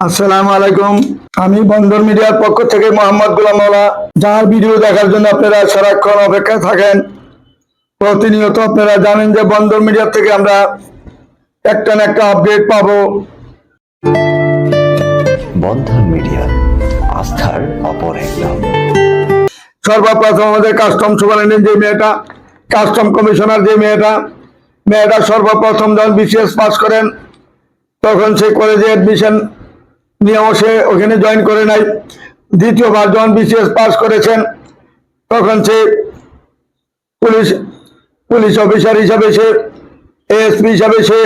আসসালামু আলাইকুম। আমি বন্দর মিডিয়ার পক্ষ থেকে মোহাম্মদ গোলাম মাওলা। যার ভিডিও দেখার জন্য আপনারা সারাক্ষণ অপেক্ষায় থাকেন। প্রতিনিয়ত আপনারা জানেন যে বন্দর মিডিয়া থেকে আমরা একটা না একটা আপডেট পাবো। বন্ধন মিডিয়া আস্থার অপর এক নাম। সর্বপ্রথম আমাদের কাস্টম সুপারিনটেন্ডেন্ট যে মেয়েটা কাস্টম কমিশনার যে মেয়েটা মেয়েটা সর্বপ্রথম যখন বিসিএস পাস করেন। তখন সে কলেজে অ্যাডমিশন নিয়েও সে ওখানে জয়েন করে নাই। দ্বিতীয়বার যখন বিসিএস পাস করেছেন, তখন সে পুলিশ পুলিশ অফিসার হিসাবে সে এএসপি হিসাবে সে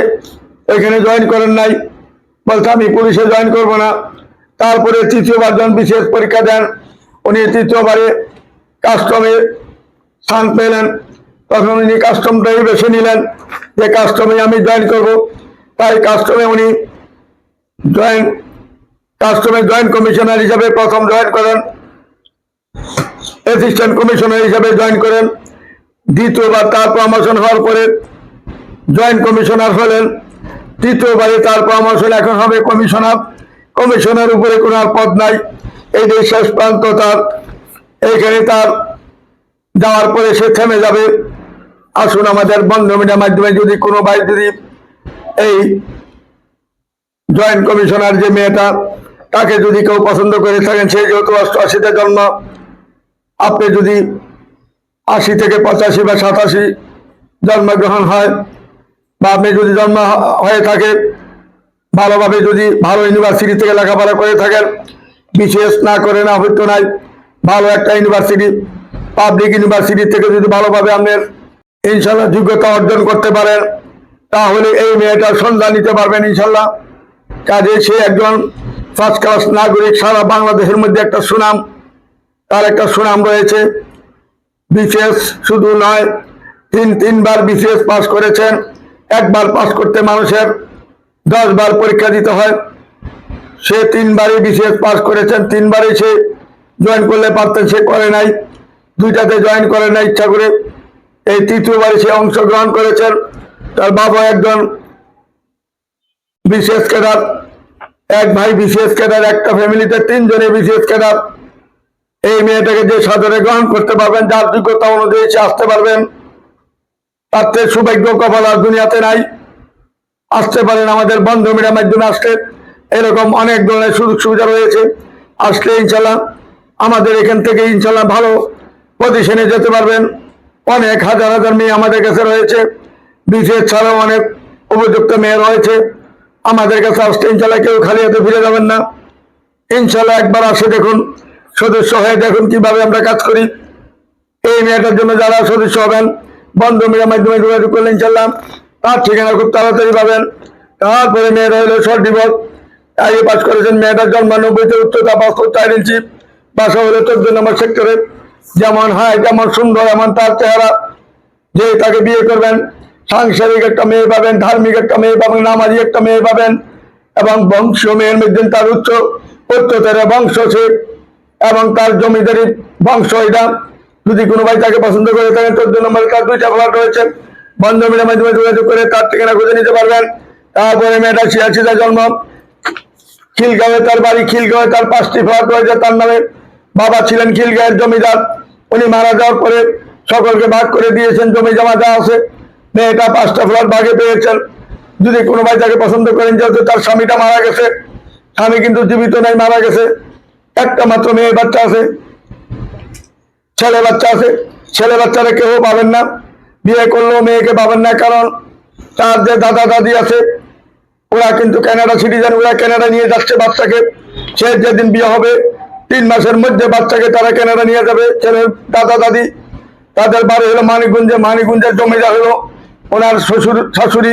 এখানে জয়েন করেন নাই। বলতে আমি পুলিশে জয়েন করব না। তারপরে তৃতীয়বার যখন বিশেষ পরীক্ষা দেন, উনি তৃতীয়বারে কাস্টমে স্থান পেলেন। তখন উনি কাস্টমটাই বেছে নিলেন যে কাস্টমে আমি জয়েন করব। তাই কাস্টমে উনি জয়েন, কাস্টমে জয়েন্ট কমিশনার হিসাবে প্রথম জয়েন করেন অ্যাসিস্ট্যান্ট কমিশনার হিসাবে জয়েন করেন, দ্বিতীয়বার তার প্রমোশন হওয়ার পরে জয়েন্ট কমিশনার হলেন, তৃতীয়বারে তার প্রমোশন এখন হবে কমিশনার কমিশনার উপরে কোনো আর পদ নাই, এই যে শেষ প্রান্ত তার, এইখানে তার যাওয়ার পরে সে থেমে যাবে। আসুন আমাদের বন্ধ মিডিয়ার মাধ্যমে যদি কোনো ভাই যদি এই জয়েন্ট কমিশনার যে মেয়েটা, তাকে যদি কেউ পছন্দ করে থাকেন, সে যেহেতু অষ্টআশিতে জন্ম, আপনি যদি আশি থেকে পঁচাশি বা সাতাশি জন্মগ্রহণ হয়, বা আপনি যদি জন্ম হয়ে থাকে, ভালোভাবে যদি ভালো ইউনিভার্সিটি থেকে লেখাপড়া করে থাকেন বিশেষ না করে না হইতো নাই, ভালো একটা ইউনিভার্সিটি পাবলিক ইউনিভার্সিটি থেকে যদি ভালোভাবে আপনার ইনশাল্লাহ যোগ্যতা অর্জন করতে পারেন তাহলে এই মেয়েটার সন্ধান নিতে পারবেন ইনশাল্লাহ। কাজে সে একজন ফার্স্ট ক্লাস নাগরিক, সারা বাংলাদেশের মধ্যে একটা সুনাম, তার একটা সুনাম রয়েছে। বিশেষ শুধু নয়, তিন, তিনবার বিশেষ পাস করেছেন, একবার পাস করতে মানুষের দশ বার পরীক্ষা দিতে হয়। সে তিনবারই বিশেষ পাস করেছেন, তিনবারই সে জয়েন করলে পারতেন, সে করে নাই। দুইটাতে জয়েন করে নাই ইচ্ছা করে। এই তৃতীয়বারে সে অংশগ্রহণ করেছেন। তার বাবা একজন বিশেষ ক্যাডার, এক ভাই বিশেষ ক্যাডার, একটা ফ্যামিলিতে তিনজনে বিশেষ ক্যাডার। এই মেয়েটাকে যে সাদরে গ্রহণ করতে পারবেন, যার যোগ্যতা অনুযায়ী সে আসতে পারবেন। তার থেকে সৌভাগ্য কপাল আর দুনিয়াতে নাই। আসতে পারেন আমাদের বন্ধ মিডিয়ার মাধ্যমে আসলে। এরকম অনেক ধরনের সুযোগ সুবিধা রয়েছে। আসলে ইনশাল্লাহ আমাদের এখান থেকে ইনশাল্লাহ ভালো পজিশনে যেতে পারবেন। অনেক হাজার হাজার মেয়ে আমাদের কাছে রয়েছে। বিশেষ ছাড়াও অনেক উপযুক্ত মেয়ে রয়েছে। আমাদের কাছে আসতে ইনশাল্লাহ কেউ খালি হাতে ফিরে যাবেন না। ইনশাল্লাহ একবার আসে দেখুন, সদস্য হয়ে দেখুন কীভাবে আমরা কাজ করি। এই মেয়েটার জন্য যারা সদস্য হবেন, বন্ধ মেয়ের মাধ্যমে যোগাযোগ করলে ইনশাল্লাহ তার ঠিকানা খুব তাড়াতাড়ি পাবেন। তারপরে মেয়েরা হলো শর্ট ডিভোর্স আগে পাস করেছেন মেয়েটার জন্মানব্বইতে উচ্চতা পাঁচ ফুট চার ইঞ্চি, বাসা হলো চোদ্দ নম্বর সেক্টরে। যেমন হাইট যেমন সুন্দর, এমন তার চেহারা। যে তাকে বিয়ে করবেন সাংসারিক একটা মেয়ে পাবেন, ধার্মিক একটা মেয়ে পাবেন, নামাজি একটা মেয়ে পাবেন এবং বংশ মেয়ের মধ্যে তার উচ্চ উচ্চতর সে এবং তার জমিদারি বংশ এটা। যদি কোনো ভাই তাকে পছন্দ করে থাকেন চোদ্দ নম্বরে তার দুইটা ফ্ল্যাট রয়েছে বন্ধ মিলের মাধ্যমে যোগাযোগ করে তার ঠিকানা খুঁজে নিতে পারবেন। তারপরে মেয়েটা ছিয়াশিতে জন্ম। খিলগাঁওয়ে তার বাড়ি, খিলগাঁওয়ে তার পাঁচটি ফ্ল্যাট রয়েছে, তার নামে বাবা ছিলেন খিলগাঁয়ের জমিদার। উনি মারা যাওয়ার পরে সকলকে ভাগ করে দিয়েছেন, জমি জমা যা আছে। মেয়েটা পাঁচটা ফ্ল্যাট ভাগে পেয়েছেন। যদি কোনো ভাই তাকে পছন্দ করেন, যেহেতু তার স্বামীটা মারা গেছে, স্বামী কিন্তু জীবিত নাই, মারা গেছে। একটা মাত্র মেয়ে বাচ্চা আছে, ছেলে বাচ্চা আছে। ছেলে বাচ্চারা কেউ পাবেন না, বিয়ে করলেও মেয়েকে পাবেন না, কারণ তার যে দাদা দাদি আছে, ওরা কিন্তু কানাডা সিটিজেন, ওরা কানাডা নিয়ে যাচ্ছে বাচ্চাকে। সে যেদিন বিয়ে হবে, তিন মাসের মধ্যে বাচ্চাকে তারা কানাডা নিয়ে যাবে। ছেলের দাদা দাদি, তাদের বাড়ি হলো মানিকগঞ্জে, মানিকগঞ্জের জমিদার হলো। ওনার শ্বশুর, শাশুড়ি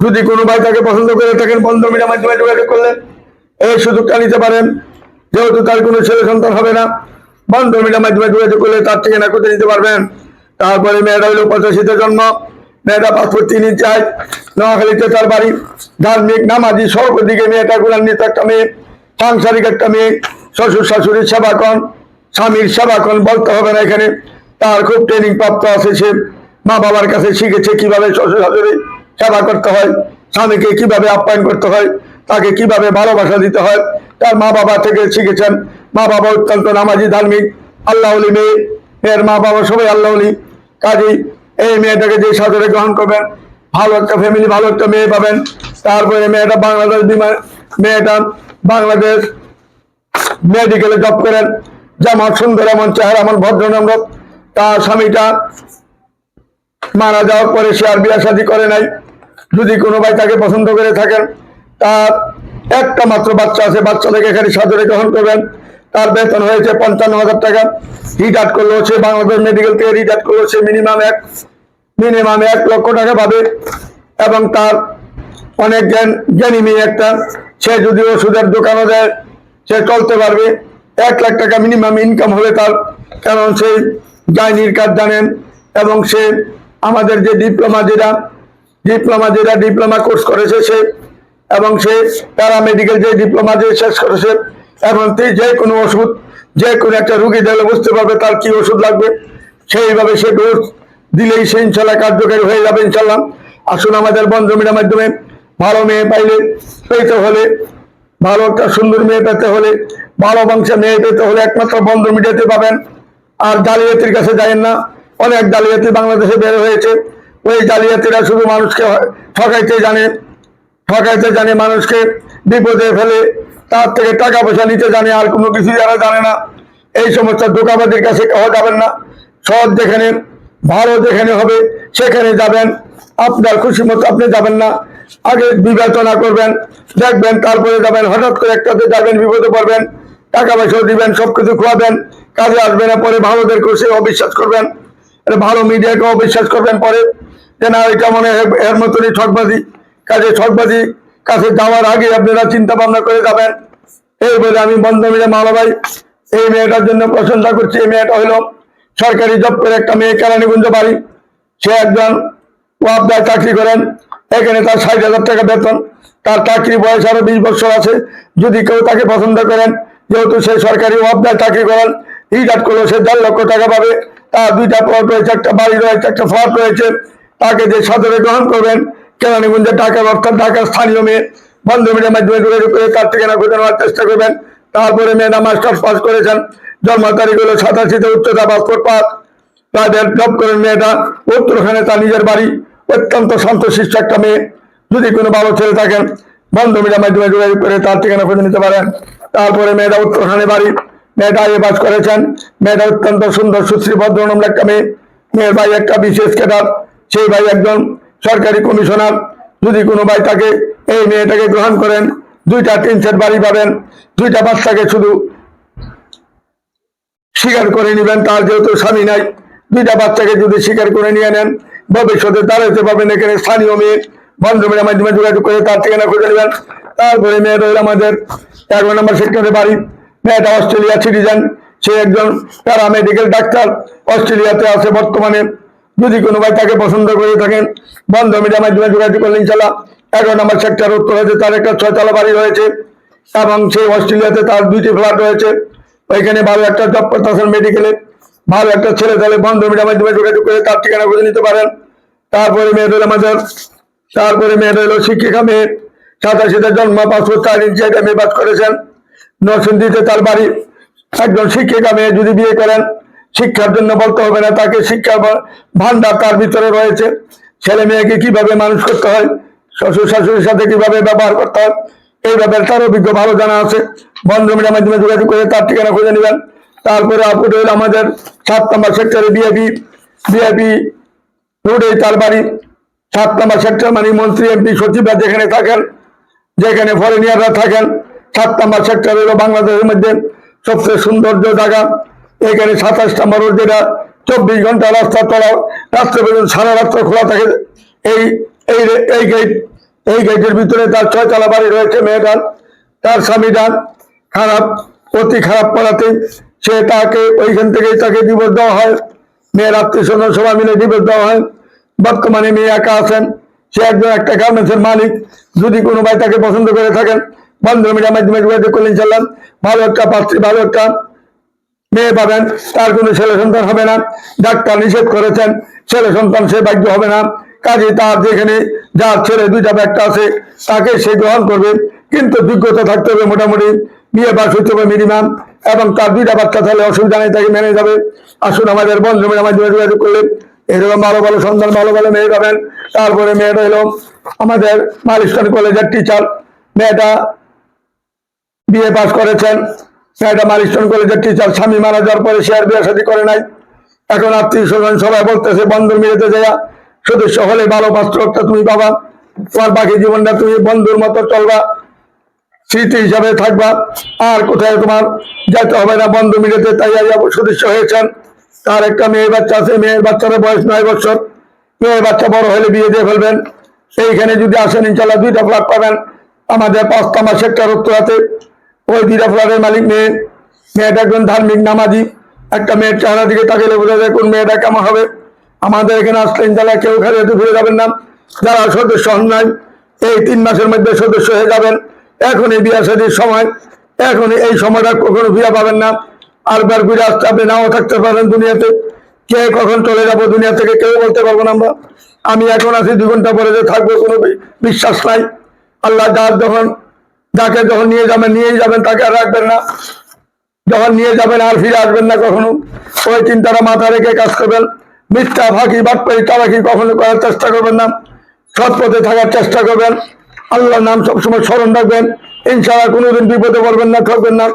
যদি কোনো ভাই তাকে পছন্দ করে থাকেন বন্ধ মিডিয়ার মাধ্যমে যোগাযোগ করলেন এই সুযোগটা নিতে পারেন। যেহেতু তার কোনো ছেলে সন্তান হবে না বন্ধ মিডিয়ার মাধ্যমে যোগাযোগ করলে তার ঠিকানা করতে নিতে পারবেন। তারপরে মেয়েটা হইল পঁচাশিতে জন্ম, মেয়েটা পাসপোর্ট তিনি চাই নোয়াখালীতে তার বাড়ি, ধার্মিক, নামাজি সর্বদিকে মেয়েটা গুলান্বিত একটা মেয়ে, সাংসারিক একটা মেয়ে, শ্বশুর, শাশুড়ির সেবা কন, স্বামীর সেবা কন, বলতে হবে না এখানে। তার খুব ট্রেনিং প্রাপ্ত আছে সে। মা বাবার কাছে শিখেছে কীভাবে শ্বশুর শাশুড়ি সেবা করতে হয়, স্বামীকে কীভাবে আপ্যায়ন করতে হয়, তাকে কীভাবে ভালোবাসা দিতে হয়, তার মা বাবা থেকে শিখেছেন। মা বাবা অত্যন্ত নামাজি, ধার্মিক আল্লাহলি মেয়ে। মেয়ের মা বাবা সবাই আল্লাহলি কাজেই এই মেয়েটাকে যে সাদরে গ্রহণ করবেন, ভালো একটা ফ্যামিলি ভালো একটা মেয়ে পাবেন। তারপরে মেয়েটা বাংলাদেশ বিমান মেয়েটা বাংলাদেশ মেডিকেলে জব করেন। যেমন সুন্দর, এমন চেহারা, এমন ভদ্রনম্র তার স্বামীটা মারা যাওয়ার পরে সে আর বিয়া শাদী করে নাই। যদি কোনো ভাই তাকে পছন্দ করে থাকেন, তার একটা মাত্র বাচ্চা আছে বাচ্চাটাকে এখানে সাদরে গ্রহণ করবেন। তার বেতন হয়েছে পঞ্চান্ন হাজার টাকা। রিটায়ার করল সে বাংলাদেশ মেডিকেল থেকে রিটায়ার করল সে মিনিমাম এক মিনিমাম এক লক্ষ টাকা পাবে। এবং তার অনেক জ্ঞান, জ্ঞানী মেয়ে একটা, সে যদি ওষুধের দোকানও দেয়, সে চলতে পারবে। এক লাখ টাকা মিনিমাম ইনকাম হবে তার। কারণ সে গাইনির কাজ জানেন এবং সে আমাদের যে ডিপ্লোমা যেটা ডিপ্লোমা যেটা ডিপ্লোমা কোর্স করেছে সে এবং সে প্যারামেডিক্যাল যে ডিপ্লোমা যে শেষ করেছে এবং যে কোনো ওষুধ, যে কোনো একটা রুগী দিলে বুঝতে পারবে তার কি ওষুধ লাগবে। সেইভাবে সে ডোজ দিলেই সে ইনশাল্লাহ কার্যকারী হয়ে যাবে ইনশাল্লাহ। আসুন আমাদের বন্ধমিটার মাধ্যমে ভালো মেয়ে পাইলে পেতে হলে, ভালো একটা সুন্দর মেয়ে পেতে হলে, ভালো বংশে মেয়ে পেতে হলে একমাত্র বন্ধ মিডিয়াতে পাবেন। আর জালিয়াতির কাছে যাবেন না। অনেক জালিয়াতি বাংলাদেশে বের হয়েছে। ওই জালিয়াতিরা শুধু মানুষকে ঠকাইতে জানে ঠকাইতে জানে মানুষকে, বিপদে ফেলে, তার থেকে টাকা পয়সা নিতে জানে, আর কোনো কিছু যারা জানে না। এই সমস্ত দোকাবাদির কাছে কেউ যাবেন না। সৎ যেখানে ভালো যেখানে হবে, সেখানে যাবেন। আপনার খুশি মতো আপনি যাবেন না। আগে বিবেচনা করবেন, দেখবেন, তারপরে যাবেন। হঠাৎ করে একটাতে যাবেন, বিপদে পড়বেন। টাকা পয়সাও দিবেন, সবকিছু খোয়াবেন। কাজে আসবে না, পরে ভালোদেরকে সে অবিশ্বাস করবেন। ভালো মিডিয়াকে অবিশ্বাস করবেন পরে। যে না এটা মনে এর মতনই ঠকবাজি? কাজে ঠকবাজি, কাছে যাওয়ার আগে আপনারা চিন্তা ভাবনা করে যাবেন। এই বলে আমি বন্ধ মিলে মালা ভাই এই মেয়েটার জন্য প্রশংসা করছি। এই মেয়েটা হলো সরকারি জব করে একটা মেয়ে, কেরানীগঞ্জ বাড়ি। সে একজন ওয়াবদায় চাকরি করেন। এখানে তার ষাট হাজার টাকা বেতন। তার চাকরি বয়স আরও বিশ বছর আছে। যদি কেউ তাকে পছন্দ করেন, যেহেতু সে সরকারি ওয়াবদায় চাকরি করেন রিটায়ার করল সে দেড় লক্ষ টাকা পাবে। তার দুইটা প্লট রয়েছে, একটা বাড়ি রয়েছে, একটা ফ্ল্যাট রয়েছে। তাকে যে সদরে গ্রহণ করবেন, কেরানীগঞ্জের ঢাকার অর্থাৎ ঢাকার স্থানীয় মেয়ে বন্ধ মিডিয়ার মাধ্যমে যোগাযোগ করে তার ঠিকানা খুঁজে নেওয়ার চেষ্টা করবেন। তারপরে মেয়েরা মাস্টার্স পাস করেছেন। জন্ম তারিখ হলো সাতাশিতে উচ্চতা পাসপোর্ট পাস তাদের জব করেন মেয়েটা। উত্তরখানে তার নিজের বাড়ি। অত্যন্ত শান্তশিষ্ট একটা মেয়ে। যদি কোনো ভালো ছেলে থাকেন বন্ধ মিডিয়ার মাধ্যমে যোগাযোগ করে তার ঠিকানা খুঁজে নিতে পারেন। তারপরে মেয়েটা উত্তরখানে বাড়ি। মেয়েটা এ বাস করেছেন। মেয়েটা অত্যন্ত সুন্দর, সুশ্রী, ভদ্র ভদ্রনম্র একটা মেয়ে মেয়ের ভাই একটা বিশেষ ক্যাডার, সেই ভাই একজন সরকারি কমিশনার। যদি কোনো ভাই তাকে এই মেয়েটাকে গ্রহণ করেন, দুইটা তিন সেট বাড়ি পাবেন, দুইটা বাচ্চাকে শুধু স্বীকার করে নেবেন, তার যেহেতু স্বামী নাই, দুইটা বাচ্চাকে যদি স্বীকার করে নিয়ে নেন, ভবিষ্যতে দাঁড়াতে পারবেন এখানে স্থানীয় মেয়ে, বন্ধুমের মাধ্যমে যোগাযোগ করে তার ঠিকানা খুঁজে নেবেন। তারপরে মেয়ে রইল আমাদের এগারো নম্বর সেক্টরে বাড়ি। মেয়েটা অস্ট্রেলিয়া সিটিজেন। সে একজন প্যারামেডিক্যাল ডাক্তার। অস্ট্রেলিয়াতে আছে বর্তমানে। যদি কোনো ভাই তাকে পছন্দ করে থাকেন, বন্ধ মিডিয়ার মাধ্যমে যোগাযোগ করলে ইনশাল্লাহ এগারো নম্বর সেক্টর উত্তর হয়েছে। তার একটা ছয়তলা বাড়ি রয়েছে এবং সেই অস্ট্রেলিয়াতে তার দুইটি ফ্ল্যাট রয়েছে। ওইখানে ভালো একটা জব করতেছেন মেডিকেলে ভালো একটা ছেলে তাহলে বন্ধ মিডিয়ার মাধ্যমে যোগাযোগ করে তার ঠিকানা খুঁজে নিতে পারেন। তারপরে মেয়েদের আমাদের। তারপরে মেয়েদের হলো শিক্ষিকা মেয়ে। সাতাশিতে জন্ম পাঁচশো চার ইঞ্চি মেয়ে বাস করেছেন। নরসিংদীতে তার বাড়ি। একজন শিক্ষিকা মেয়ে যদি বিয়ে করেন, শিক্ষার জন্য বলতে হবে না, তাকে শিক্ষা ভান্ডার তার ভিতরে রয়েছে। ছেলে মেয়েকে কীভাবে মানুষ করতে হয়, শ্বশুর শাশুড়ির সাথে কীভাবে ব্যবহার করতে হয়, এই ব্যাপারে তার অভিজ্ঞ ভালো জানা আছে। বন্ধমিটার মাধ্যমে যোগাযোগ করে তার ঠিকানা খুঁজে নেবেন। তারপরে আপুট হইল আমাদের সাত নম্বর সেক্টরে বিএপি বিএপি রোডে তার বাড়ি। সাত নম্বর সেক্টর মানে মন্ত্রী এমপি সচিবরা যেখানে থাকেন, যেখানে ফরেনিয়াররা থাকেন। সাত নম্বর সেক্টর হলো বাংলাদেশের মধ্যে সবচেয়ে সৌন্দর্য জায়গা। এখানে সাতাশ নম্বর রোড যেটা, চব্বিশ ঘণ্টা রাস্তা চলা রাস্তা পর্যন্ত সারা রাস্তা খোলা থাকে। এই এই এই গেট এই গেটের ভিতরে তার ছয়তলা বাড়ি রয়েছে মেয়েটার। তার স্বামীটা খারাপ, অতি খারাপ পড়াতে। সে তাকে ওইখান থেকেই তাকে ডিভোর্স দেওয়া হয়। মেয়ের আত্মীয় স্বজন সবাই মিলে ডিভোর্স দেওয়া হয়। বর্তমানে মেয়ে একা আছেন। সে একজন একটা গার্মেন্টসের মালিক। যদি কোনো ভাই তাকে পছন্দ করে থাকেন বন্ধ মিডিয়ার মাধ্যমে যোগাযোগ করলে ইনশাল্লাহ ভালো একটা পাত্রী, ভালো একটা মেয়ে পাবেন, তার কোনো ছেলে সন্তান হবে না। ডাক্তার নিষেধ করেছেন, ছেলে সন্তান সে ভাগ্য হবে না। কাজে তার যেখানে যার ছেলে, দুইটা ব্যাগটা আছে, তাকে সে গ্রহণ করবে। কিন্তু যোগ্যতা থাকতে হবে মোটামুটি বিয়ে পাস হতে হবে মিনিমাম। এবং তার দুইটা বাচ্চা তাহলে অসুবিধা নেই, তাকে মেনে যাবে আসুন আমাদের বন্ধু মাধ্যমে যোগাযোগ করলে এরকম ভালো ভালো সন্তান, ভালো ভালো মেয়ে পাবেন। তারপরে মেয়েটা হলো আমাদের মালিস্টান কলেজের টিচার মেয়েটা বিএ পাস করেছেন। মেয়েটা মালিস্টন কলেজের টিচার স্বামী মারা যাওয়ার পরে সে আর বিয়ে শাদী করে নাই। এখন আত্মীয় স্বজন সবাই বলতেছে, বন্ধুর মিলেতে যাইয়া সদস্য হলে ভালো পাত্রটা তুমি পাবা। তোমার বাকি জীবনটা তুমি বন্ধুর মতো চলবা, স্মৃতি হিসাবে থাকবা। আর কোথায় তোমার যেতে হবে না, বন্ধু মিলেতে তাই সদস্য হয়েছেন। তার একটা মেয়ের বাচ্চা আছে, মেয়ের বাচ্চার বয়স নয় বছর। মেয়ের বাচ্চা বড় হলে বিয়ে দিয়ে ফেলবেন। সেইখানে যদি আসেন ইনশাল্লাহ দুইটা ফ্ল্যাট পাবেন। আমাদের পাঁচতামা সেক্টর উত্তরাতে। ওই দুইটা ফ্ল্যাটের মালিক মেয়ে। মেয়েটা একজন ধার্মিক নামাজি। একটা মেয়ের চেহারা দিকে তাকালে বোঝা যায় কোন মেয়েটা কেমন হবে। আমাদের এখানে আসলে ইনশাল্লাহ কেউ খালি ফিরে যাবেন না। যারা সদস্য হন নাই, এই তিন মাসের মধ্যে সদস্য হয়ে যাবেন। এখন এই বিয়া শাদীর সময়। এখন এই সময়টা কখনো ফিরে পাবেন না। আর বার ফিরে আসতে আপনি নাও থাকতে পারেন দুনিয়াতে। কে কখন চলে যাব দুনিয়া থেকে কেউ বলতে পারব না আমরা। আমি এখন আছি দু ঘণ্টা পরে যে থাকব কোনো বিশ্বাস নাই। আল্লাহ যার যখন যাকে যখন নিয়ে যাবেন, নিয়েই যাবেন, তাকে আর রাখবেন না। যখন নিয়ে যাবেন আর ফিরে আসবেন না কখনো। ওই চিন্তাটা মাথা রেখে কাজ করবেন। মিথ্যা, ফাঁকি বাটপাই চালাকি কখনো করার চেষ্টা করবেন না। সৎ পথে থাকার চেষ্টা করবেন। আল্লাহর নাম সবসময় স্মরণ রাখবেন। ইনশাআল্লাহ কোনোদিন বিপদে পড়বেন না ঠকবেন না।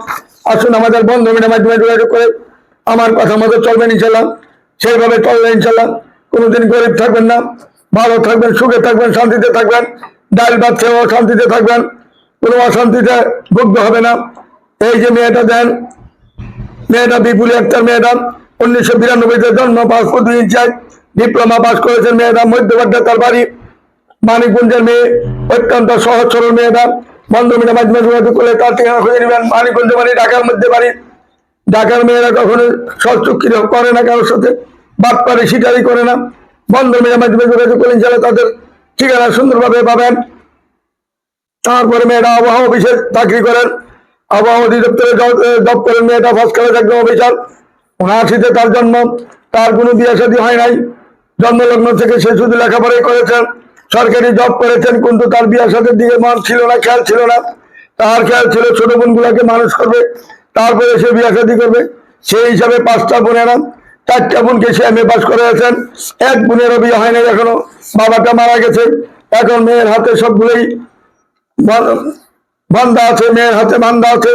আসুন আমাদের বন্ধু মিলে মাধ্যমে যোগাযোগ করে। আমার কথা মতো চলবেন ইনশাল্লাহ সেইভাবে চলবেন ইনশাল্লাহ কোনোদিন গরিব থাকবেন না। ভালো থাকবেন, সুখে থাকবেন, শান্তিতে থাকবেন। ডাল খেয়েও শান্তিতে থাকবেন। কোনো অশান্তিতে ভুগতে হবে না। এই যে মেয়েটা দেন, মেয়েটা বিপুল আক্তার মেয়েটা, উনিশশো বিরানব্বইতে জন্ম পাসপোর্ট দুই ইঞ্চাই ডিপ্লোমা পাস করেছেন মেয়েটা মধ্যবাড্ডা তার বাড়ি। মানিকগঞ্জের মেয়ে, অত্যন্ত সহজ সরল মেয়েটা। বন্ধ মিলে মাধ্যমে যোগাযোগ করলে তার ঠিকানা খুঁজে নেবেন। মানিকগঞ্জ বাড়ি, ঢাকার মধ্যে বাড়ি। ঢাকার মেয়েরা কখনো সচুক্তি করে না কারোর সাথে, বাদ পারে সিটারি করে না। বন্ধ মিলে মাধ্যমে যোগাযোগ করলে ইনশাল্লাহ তাদের ঠিকানা সুন্দরভাবে পাবেন। তারপরে মেয়েটা আবহাওয়া অফিসে চাকরি করেন। আবহাওয়া অধিদপ্তরে জব করেন। মেয়েটা ফার্স্ট ক্লাস একদম অফিসার উনআশিতে তার জন্ম। তার কোনো বিয়ে শাদী হয় নাই। জন্মলগ্ন থেকে সে শুধু লেখাপড়াই করেছেন। সরকারি জব করেছেন, কিন্তু তার বিয়ে সাথে দিকে মন ছিল না, খেয়াল ছিল না। তার খেয়াল ছিল ছোট বোনগুলাকে মানুষ করবে। তারপরে সে বিয়ে শাদী করবে। সেই হিসাবে পাঁচটা বোনেরা চারটা বোনকে সে এম এ পাস করে আছেন এক বোনেরও বিয়ে হয় নাই এখনও। বাবাটা মারা গেছে। এখন মেয়ের হাতে সবগুলোই বন- বান্দা আছে, মেয়ের হাতে বান্দা আছে।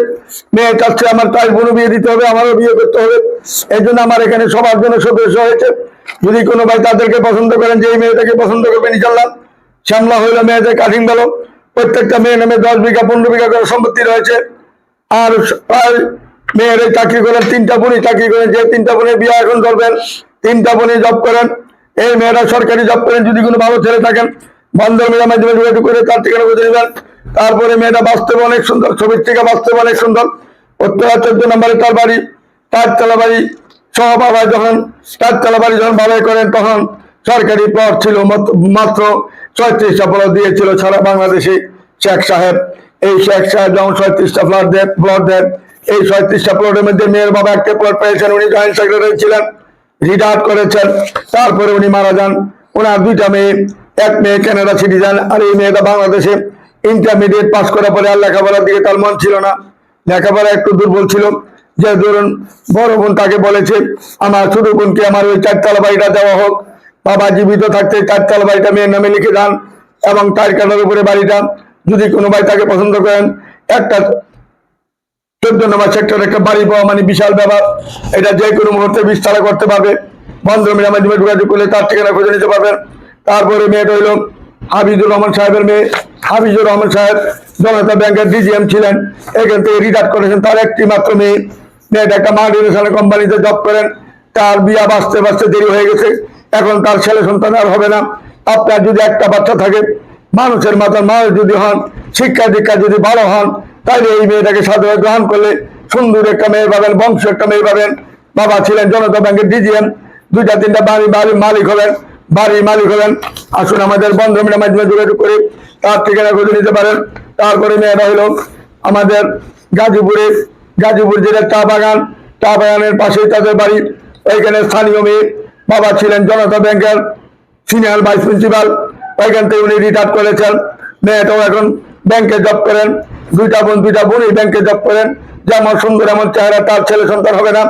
মেয়ের কাছে আমার তাই বোন বিয়ে দিতে হবে, আমারও বিয়ে করতে হবে। এই জন্য আমার এখানে সবার জন্য সদস্য হয়েছে। যদি কোনো ভাই তাদেরকে পছন্দ করেন যে এই মেয়েটাকে পছন্দ করবেন ইনশাল্লাহ শ্যামলা হইল মেয়েদের কাঠিং বলো প্রত্যেকটা মেয়ে নামে দশ বিঘা, পনেরো বিঘা করে সম্পত্তি রয়েছে। আর প্রায় মেয়ের চাকরি করেন তিনটা বোনই চাকরি করেন, যে তিনটা বোনের বিয়ে এখন করবেন, তিনটা বোনই জব করেন। এই মেয়েরা সরকারি জব করেন, যদি কোনো ভালো ছেলে থাকেন বন্ধ মেয়ের মাধ্যমে যোগাযোগ করে তার ঠিকানা বুঝে নেবেন তারপরে মেয়েটা বাস্তবে অনেক সুন্দর, ছবির থেকে বাস্তবে অনেক সুন্দর। উত্তরা চোদ্দ নম্বরে তার বাড়ি, তার চারতলা বাড়ি সহ বাবা যখন, তার চারতলা বাড়ি যখন বাবাই করেন, তখন সরকারি প্লট ছিল মাত্র- ছয়ত্রিশটা প্লট দিয়েছিল সারা বাংলাদেশে শেখ সাহেব। এই শেখ সাহেব যখন ছয়ত্রিশটা প্লট দেন প্লট দেন, এই ছয়ত্রিশটা প্লটের মধ্যে মেয়ের বাবা একটা প্লট পেয়েছেন, উনি জয়েন্ট সেক্রেটারি ছিলেন রিটায়ার করেছেন। তারপরে উনি মারা যান। ওনার দুইটা মেয়ে, এক মেয়ে কানাডা সিটিজেন আর এই মেয়েটা বাংলাদেশে ইন্টারমিডিয়েট পাস করার পরে আর লেখাপড়ার দিকে তার মন ছিল না। লেখাপড়া একটু দুর্বল ছিল। যে ধরুন, বড় বোন তাকে বলেছে, আমার ছোট বোনকে আমার ওই চারতলা বাড়িটা দেওয়া হোক। বাবা জীবিত থাকতে চারতলা বাড়িটা মেয়ের নামে লিখে যান এবং তার কাটার উপরে বাড়িটা যদি কোনো ভাই তাকে পছন্দ করেন, একটা চোদ্দ নম্বর সেক্টর একটা বাড়ি পাওয়া মানে বিশাল ব্যাপার। এটা যে কোনো মুহূর্তে বিস্তার করতে পারবে। বন্ধ মেয়ের মাধ্যমে যোগাযোগ করলে তার ঠিকানা খুঁজে নিতে পারবেন। তারপরে মেয়েটা হইল হাবিজুর রহমান সাহেবের মেয়ে হাবিজুর রহমান সাহেব জনতা ব্যাংকের ডিজিএম ছিলেন। এখান থেকে রিটায়ার করেছেন তার একটি মাত্র মেয়ে। মেয়েটা একটা মাল্টিনেশনাল কোম্পানিতে জব করেন। তার বিয়া বাঁচতে বাঁচতে দেরি হয়ে গেছে। এখন তার ছেলে সন্তান আর হবে না। আপনার যদি একটা বাচ্চা থাকে, মানুষের মাথার মানুষ যদি হন, শিক্ষা দীক্ষা যদি ভালো হন, তাহলে এই মেয়েটাকে সাধারণ গ্রহণ করলে সুন্দর একটা মেয়ে পাবেন, বংশ একটা মেয়ে পাবেন। বাবা ছিলেন জনতা ব্যাংকের ডিজিএম দুইটা তিনটা বাড়ি বাড়ির মালিক হবেন। বাড়ির মালিক হবেন আসুন আমাদের বন্ধমিনের মাধ্যমে যোগাযোগ করে তার ঠিকানা খুঁজে নিতে পারেন। তারপরে মেয়েটা হলো আমাদের গাজীপুরে, গাজীপুর জেলার চা বাগান। চা বাগানের পাশেই তাদের বাড়ি। ওইখানে স্থানীয় মেয়ে বাবা ছিলেন জনতা ব্যাংকের সিনিয়র ভাইস প্রিন্সিপাল। ওইখান থেকে উনি রিটায়ার করেছেন। মেয়েটাও এখন ব্যাংকে জব করেন। দুইটা বোন দুইটা বোন এই ব্যাংকে জব করেন। যে আমার সুন্দর এমন চেহারা, তার ছেলে সন্তান হবে না।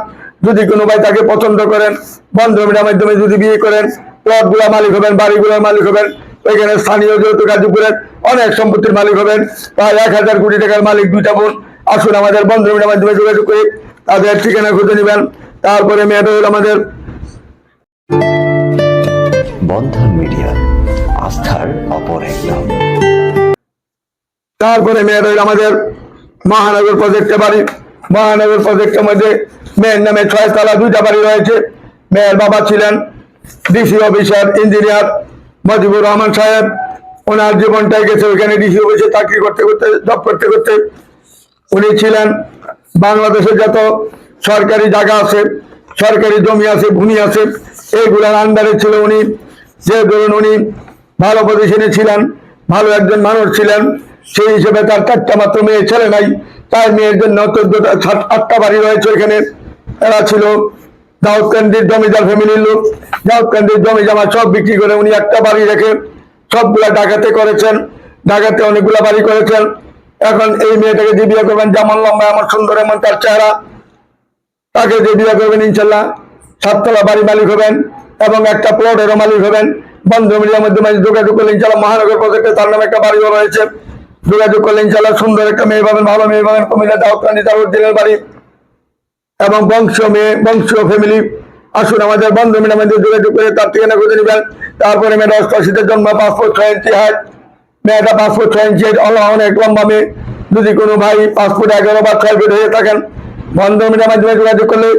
যদি কোনো ভাই তাকে পছন্দ করেন বন্ধমিটার মাধ্যমে যদি বিয়ে করেন প্লটগুলা মালিক হবেন বাড়িগুলোর মালিক হবেন ওইখানে স্থানীয় যেহেতু গাজীপুরের অনেক সম্পত্তির মালিক হবেন প্রায় এক হাজার কোটি টাকার মালিক দুইটা বোন। আসুন আমাদের বন্ধমিটার মাধ্যমে যোগাযোগ করে তাদের ঠিকানা খুঁজে নেবেন। তারপরে মেয়েটা হলো আমাদের। বন্ধন মিডিয়া আস্থার অপর এক নাম। তারপরে মেয়ের হইল আমাদের মহানগর প্রজেক্টে বাড়ি। মহানগর প্রজেক্টের মধ্যে মেয়ের নামে ছয় তলা দুইটা বাড়ি রয়েছে। মেয়ের বাবা ছিলেন DC officer engineer Mujibur Rahman সাহেব, ওনার জীবনটাই গেছে ওইখানে ডিসি অফিসে চাকরি করতে করতে জব করতে করতে। উনি ছিলেন বাংলাদেশের যত সরকারি জায়গা আছে, সরকারি জমি আছে, ভূমি আছে, এইগুলোর আন্ডারে ছিল উনি। যে ধরুন উনি ভালো পজিশনে ছিলেন, ভালো একজন মানুষ ছিলেন, সেই হিসেবে তার চারটা মাত্র মেয়ে ছেলে নাই, তার মেয়ের জন্য চোদ্দটা আটটা বাড়ি রয়েছে এখানে এরা ছিল দাউদকান্দির জমিদার ফ্যামিলির লোক। দাউদকান্দির জমি জামা সব বিক্রি করে উনি একটা বাড়ি রেখে সবগুলা ডাকাতে করেছেন। ডাকাতে অনেকগুলা বাড়ি করেছেন। এখন এই মেয়েটাকে যে বিয়ে করবেন। যেমন লম্বা এমন সুন্দর এমন তার চেহারা। তাকে যে বিয়ে করবেন ইনশাল্লাহ। সাততলা বাড়ি মালিক হবেন এবং একটা প্লটেরও মালিক হবেন। বন্ধু মিডিয়ার মাধ্যমে যোগাযোগ করলে ইনশাল্লাহ মহানগর প্রজেক্টে তার নামে একটা বাড়িও রয়েছে। যোগাযোগ করলে ইনশাল্লাহ সুন্দর একটা মেয়ে পাবেন, ভালো মেয়ে পাবেন। কুমিল্লা, দাউদকান্দি অরিজিনাল বাড়ি। এবং বংশ মেয়ে বংশীয় ফ্যামিলি আসুন আমাদের বন্ধু মধ্যে যোগাযোগ করে তার ঠিকানা খুঁজে নেবেন। তারপরে মেয়েটা অষ্টআশিতে জন্ম, পাসপোর্ট ছয় ইঞ্চি হাইট মেয়েটা পাসপোর্ট ছয় ইঞ্চি অল অনেক লম্বা মেয়ে। যদি কোনো ভাই পাসপোর্ট এগারো বা ছয় ফিট হয়ে থাকেন, বন্ধু মিডিয়ার মাধ্যমে যোগাযোগ করলে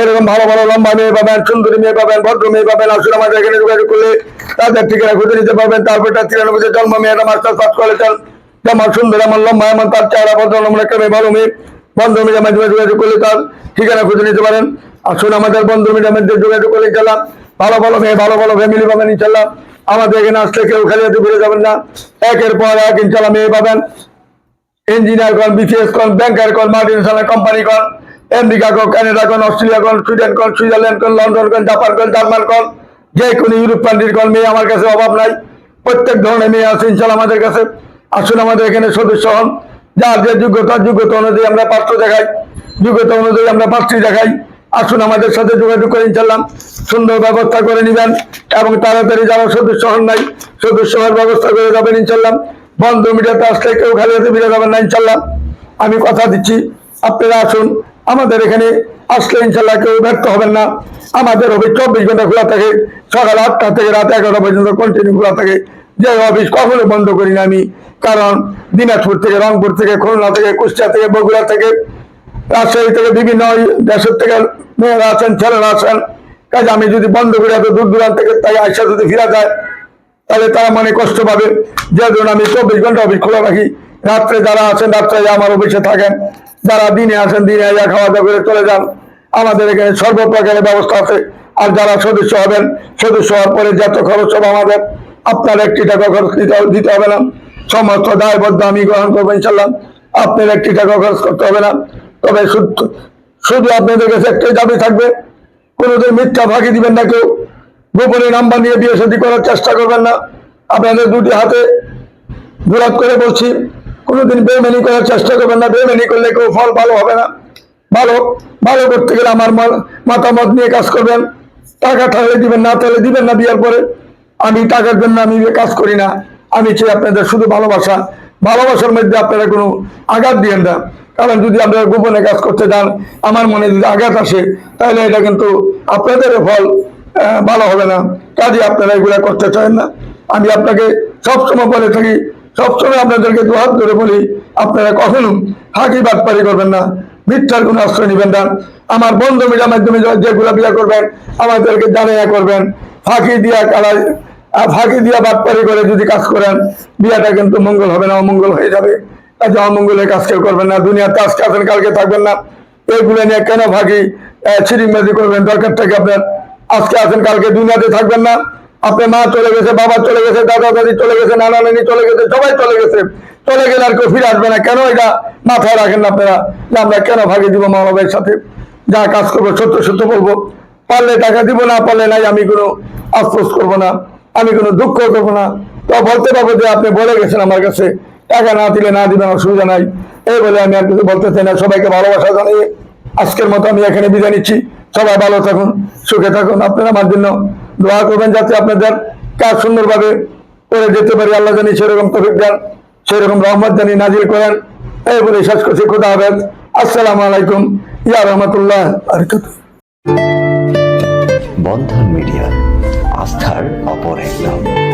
এরকম ভালো ভালো লম্বা মেয়ে পাবেন, সুন্দরী মেয়ে পাবেন, ভদ্র মেয়ে পাবেন, আসুন আমাদের এখানে যোগাযোগ করলে তাদের ঠিকানা খুঁজে নিতে পারবেন। তারপর তার তিরানব্বইতে জন্ম, মেয়েটা মাস্টার পাস করেছেন। যেমন সুন্দর এমন লম্বা এমন তার চেহারা, ভদ্র নম্বর একটা মেয়ে ভালো মেয়ে। বন্ধু মিডিয়ার মাধ্যমে যোগাযোগ করলে তার ঠিকানা খুঁজে নিতে পারেন। আসুন আমাদের বন্ধু মিডিয়ার মধ্যে যোগাযোগ করলে ইনশাল্লাহ ভালো ভালো মেয়ে, ভালো ভালো ফ্যামিলি পাবেন ইনশাল্লাহ। আমাদের এখানে আসলে কেউ খালি হাতে ফিরে যাবেন না। একের পর এক ইনশাল্লাহ মেয়ে পাবেন। ইঞ্জিনিয়ার কন বিসিএস কন ব্যাংকার কন মাল্টিনেশনাল কোম্পানি কন আমেরিকা কন কানাডা কন অস্ট্রেলিয়া কন সুইডেন কন সুইজারল্যান্ড কন লন্ডন কন জাপান কন জার্মান কন, যে কোনো ইউরোপ কান্ট্রির কন, মেয়ে আমার কাছে অভাব নাই। প্রত্যেক ধরনের মেয়ে আছে ইনশাল্লাহ আমাদের কাছে। আসুন আমাদের এখানে সদস্য হন। যার যে যোগ্যতা যোগ্যতা অনুযায়ী আমরা পাত্র দেখাই, যোগ্যতা অনুযায়ী আমরা পাত্রী দেখাই। আসুন আমাদের সাথে যোগাযোগ করে ইনশাল্লাহ সুন্দর ব্যবস্থা করে নেবেন এবং তাড়াতাড়ি যারা সদস্য হন নাই, সদস্য হওয়ার ব্যবস্থা করে যাবেন ইনশাল্লাহ বন্ধ মিডিয়াতে আসলে কেউ খালি হাতে ফিরে যাবেন না ইনশাল্লাহ আমি কথা দিচ্ছি, আপনারা আসুন, আমাদের এখানে আসলে ইনশাল্লাহ কেউ ব্যর্থ হবেন না। আমাদের অফিস চব্বিশ ঘণ্টা খোলা থাকে, সকাল আটটা থেকে রাত এগারোটা পর্যন্ত কন্টিনিউ খোলা থাকে। যে অফিস কখনো বন্ধ করি না আমি। কারণ দিনাজপুর থেকে, রংপুর থেকে, খুলনা থেকে, কুষ্টিয়া থেকে, বগুড়া থেকে, রাজশাহী থেকে, বিভিন্ন দেশের থেকে মেয়েরা আছেন ছেলেরা আছেন কাজে আমি যদি বন্ধ করি, এত দূর দূরান্ত থেকে তাই আইসা যদি ফিরা যায়, তাহলে তারা মনে কষ্ট পাবে। যে ধরুন আমি চব্বিশ ঘণ্টা অফিস খোলা রাখি। রাত্রে যারা আছেন রাত্রে আমার অফিসে থাকেন। যারা দিনে আসেন, দিনে আইয়া খাওয়া দাওয়া করে চলে যান। আমাদের এখানে সর্বপ্রকারের ব্যবস্থা আছে। আর যারা সদস্য হবেন, সদস্য হওয়ার পরে যত খরচ হবে আমাদের আপনার একটি টাকা খরচ দিতে হবে না। সমস্ত দায়বদ্ধ আমি গ্রহণ করব ইনশাল্লাহ আপনার একটি টাকা খরচ করতে হবে না। তবে শুধু আপনাদের কাছে একটাই দাবি থাকবে, কোনোদিন মিথ্যা ফাঁকি দিবেন না কেউ। গোপনে নাম্বার নিয়ে বিয়ে শাদী করার চেষ্টা করবেন না। আপনাদের দুটি হাতে ঘোরাত করে বলছি, কোনোদিন বেমেনি করার চেষ্টা করবেন না। বেমেনি করলে কেউ ফল ভালো হবে না। ভালো ভালো করতে গেলে আমার মতামত নিয়ে কাজ করবেন। টাকা তাহলে দিবেন, না তাহলে দিবেন না বিয়ার পরে। আমি টাকার জন্য আমি কাজ করি না। আমি চাই আপনাদের শুধু ভালোবাসা। ভালোবাসার মধ্যে আপনারা কোনো আঘাত দিয়েন না। কারণ যদি আপনারা গোপনে কাজ করতে যান আমার মনে যদি আঘাত আসে তাহলে এটা কিন্তু আপনাদের ফল ভালো হবে না। কাজে আপনারা এগুলা করতে চান না। আমি আপনাকে সবসময় বলে থাকি সবসময় আপনাদেরকে দুহাত ধরে বলি আপনারা কখনো হাঁকি বাটপারি করবেন না। মিথ্যার কোনো আশ্রয় নেবেন না। আমার বন্ধু মিডিয়ার মাধ্যমে যেগুলা বিয়ে করবেন আমাদেরকে জানাইয়া করবেন। ফাঁকি দিয়া কালা আহ, ফাঁকি দিয়া বাটপারি করে যদি কাজ করেন, বিয়াটা কিন্তু মঙ্গল হবে না, অমঙ্গল হয়ে যাবে। কাজে অমঙ্গলের কাজ কেউ করবেন না দুনিয়াতে আজকে আছেন, কালকে থাকবেন না। এইগুলো নিয়ে কেন ফাঁকি ছিড়িংবাজি করবেন? দরকার থেকে আপনার? আজকে আছেন, কালকে দুনিয়াতে থাকবেন না। আপনার মা চলে গেছে, বাবা চলে গেছে, দাদা দাদি চলে গেছে, নানা নানি চলে গেছে, সবাই চলে গেছে। চলে গেলে আর কেউ ফিরে আসবে না। কেন এটা মাথায় রাখেন না আপনারা? যে আমরা কেন ভাগে দিব মা বাবার সাথে? যা কাজ করব, সত্য সত্য বলব। পারলে টাকা দিব, না পারলে নাই, আমি কোনো আফসোস করব না। আমি কোনো দুঃখ করব না। তো বলতে পারব যে আপনি বলে গেছেন আমার কাছে, টাকা না দিলে না দিবেন, অসুবিধা নাই। এই বলে আমি আর কিছু বলতে চাই না। সবাইকে ভালোবাসা জানিয়ে আজকের মতো আমি এখানে বিদায় নিচ্ছি। সবাই ভালো থাকুন, সুখে থাকুন। আপনারা আমার জন্য দোয়া করবেন যাতে আপনাদের কাজ সুন্দরভাবে করে যেতে পারি। আল্লাহ জানি সেরকম তফিক দেন, সেরকম রহমত জানি নাজিল করেন। এই বলে শেষ করছি। খোদা হাফেজ। আসসালামু আলাইকুম। ইয়া রহমতুল্লাহ। বন্ধন মিডিয়া। আস্থার অপর এক নাম